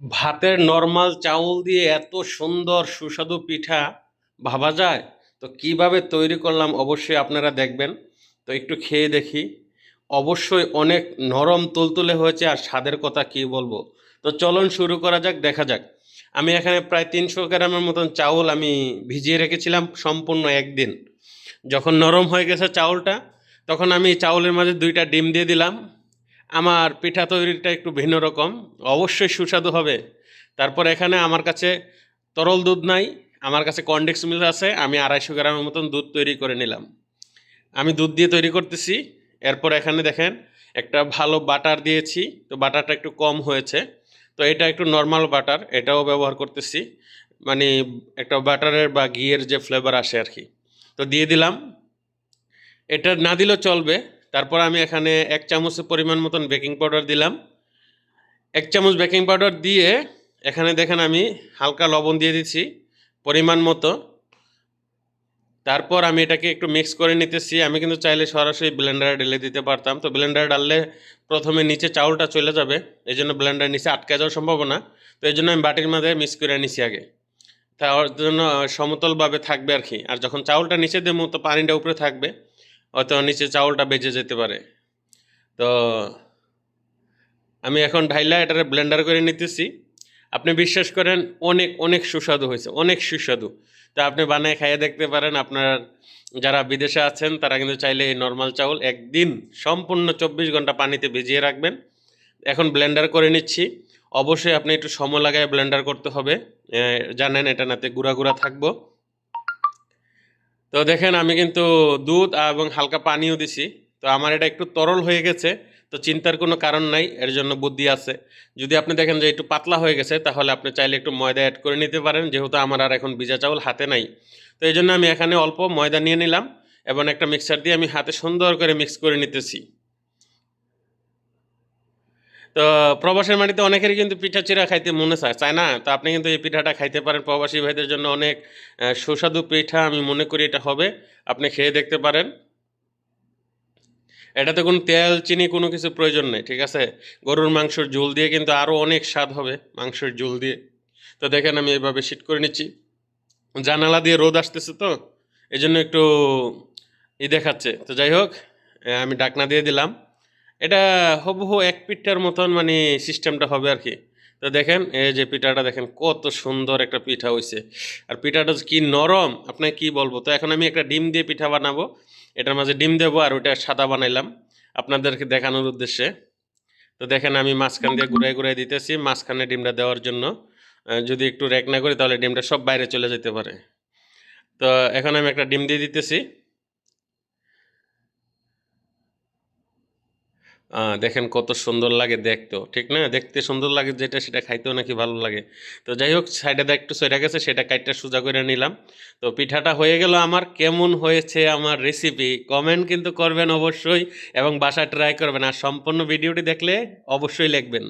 ভাতের নরমাল চাউল দিয়ে এত সুন্দর সুস্বাদু পিঠা ভাবা যায়? তো কীভাবে তৈরি করলাম অবশ্যই আপনারা দেখবেন। তো একটু খেয়ে দেখি। অবশ্যই অনেক নরম তুলতুলে হয়েছে আর স্বাদের কথা কি বলব? তো চলুন শুরু করা যাক, দেখা যাক। আমি এখানে প্রায় তিনশো গ্রামের মতন চাউল আমি ভিজিয়ে রেখেছিলাম সম্পূর্ণ একদিন। যখন নরম হয়ে গেছে চাউলটা, তখন আমি চাউলের মাঝে দুইটা ডিম দিয়ে দিলাম। আমার পিঠা তৈরিটা একটু ভিন্ন রকম। অবশ্যই সুস্বাদু হবে। তারপর এখানে আমার কাছে তরল দুধ নাই, আমার কাছে কন্ডেক্স মিল আছে, আমি আড়াইশো গ্রামের মতন দুধ তৈরি করে নিলাম। আমি দুধ দিয়ে তৈরি করতেছি। এরপর এখানে দেখেন, একটা ভালো বাটার দিয়েছি, তো বাটারটা একটু কম হয়েছে। তো এটা একটু নর্মাল বাটার, এটাও ব্যবহার করতেছি। মানে একটা বাটারের বা ঘিয়ের যে ফ্লেভার আসে আর কি। তো দিয়ে দিলাম। এটা না দিলেও চলবে। তারপর আমি এখানে এক চামচের পরিমাণ মতন বেকিং পাউডার দিলাম। এক চামচ বেকিং পাউডার দিয়ে এখানে দেখেন আমি হালকা লবণ দিয়ে দিচ্ছি পরিমাণ মতো। তারপর আমি এটাকে একটু মিক্স করে নিতেছি। আমি কিন্তু চাইলে সরাসরি ব্লেন্ডারে ঢেলে দিতে পারতাম। তো ব্লেন্ডারে ডাললে প্রথমে নিচে চাউলটা চলে যাবে। এই জন্য ব্লেন্ডার নিচে আটকে যাওয়ার সম্ভাবনা। তো এই জন্য আমি বাটির মাঝে মিক্স করে নিছি আগে। তার জন্য সমতলভাবে থাকবে আর কি। আর যখন চাউলটা নিচে দেবো তো পানিটা উপরে থাকবে। হয়তো নিচে চাউলটা বেজে যেতে পারে। তো আমি এখন ঢাইলা এটারে ব্লেন্ডার করে নিতেছি। আপনি বিশ্বাস করেন, অনেক অনেক সুস্বাদু হয়েছে, অনেক সুস্বাদু। তা আপনি বানায় খাইয়ে দেখতে পারেন, আপনার যারা বিদেশে আছেন, তারা কিন্তু চাইলে এই নর্মাল চাউল একদিন সম্পূর্ণ চব্বিশ ঘণ্টা পানিতে ভিজিয়ে রাখবেন। এখন ব্লেন্ডার করে নিচ্ছি। অবশ্যই আপনি একটু সময় লাগায় ব্লেন্ডার করতে হবে। জানেন, এটা নাতে গুঁড়া গুঁড়া থাকব। তো দেখেন, আমি কিন্তু দুধ এবং হালকা পানিও দিছি। তো আমার এটা একটু তরল হয়ে গেছে, তো চিন্তার কোনো কারণ নাই, এর জন্য বুদ্ধি আছে। যদি আপনি দেখেন যে একটু পাতলা হয়ে গেছে, তাহলে আপনি চাইলে একটু ময়দা অ্যাড করে নিতে পারেন, যেহেতু আমার আর এখন ভিজা চাউল হাতে নাই। তো এই জন্য আমি এখানে অল্প ময়দা নিয়ে নিলাম এবং একটা মিক্সার দিয়ে আমি হাতে সুন্দর করে মিক্স করে নিতেছি। তো প্রবাসের মাটিতে অনেকেরই কিন্তু পিঠা চিরা খাইতে মনে চায় চায় না? তো আপনি কিন্তু এই পিঠাটা খাইতে পারেন। প্রবাসী ভাইদের জন্য অনেক সুস্বাদু পিঠা আমি মনে করি এটা হবে। আপনি খেয়ে দেখতে পারেন। এটাতে কোনো তেল, চিনি কোনো কিছু প্রয়োজন নেই, ঠিক আছে? গরুর মাংসর ঝোল দিয়ে কিন্তু আরও অনেক স্বাদ হবে মাংসের ঝোল দিয়ে। তো দেখেন আমি এভাবে শীত করে নিচ্ছি। জানালা দিয়ে রোদ আসতেছে তো এই জন্য একটু ই দেখাচ্ছে। তো যাই হোক আমি ডাকনা দিয়ে দিলাম। এটা হবহু এক পিঠার মতন মানে সিস্টেমটা হবে আর কি। তো দেখেন, এই যে পিঠাটা দেখেন, কত সুন্দর একটা পিঠা হয়েছে আর পিঠাটা কি নরম? আপনাকে কি বলব? তো এখন আমি একটা ডিম দিয়ে পিঠা বানাবো। এটার মাঝে ডিম দেবো আর ওইটা সাদা বানাইলাম আপনাদেরকে দেখানোর উদ্দেশ্যে। তো দেখেন, আমি মাঝখান দিয়ে ঘুরাই ঘুরাই দিতেছি মাঝখানে ডিমটা দেওয়ার জন্য। যদি একটু র্যাক না করি তাহলে ডিমটা সব বাইরে চলে যেতে পারে। তো এখন আমি একটা ডিম দিয়ে দিতেছি। দেখেন কত সুন্দর লাগে দেখতেও। ঠিক না? দেখতে সুন্দর লাগে যেটা, সেটা খাইতেও নাকি ভালো লাগে। তো যাই হোক সাইডে দা একটু সরে গেছে, সেটা কাইটটা সোজা করে নিলাম। তো পিঠাটা হয়ে গেল আমার, কেমন হয়েছে আমার রেসিপি কমেন্ট কিন্তু করবেন অবশ্যই এবং বাসায় ট্রাই করবেন। আর সম্পূর্ণ ভিডিওটি দেখলে অবশ্যই লিখবেন।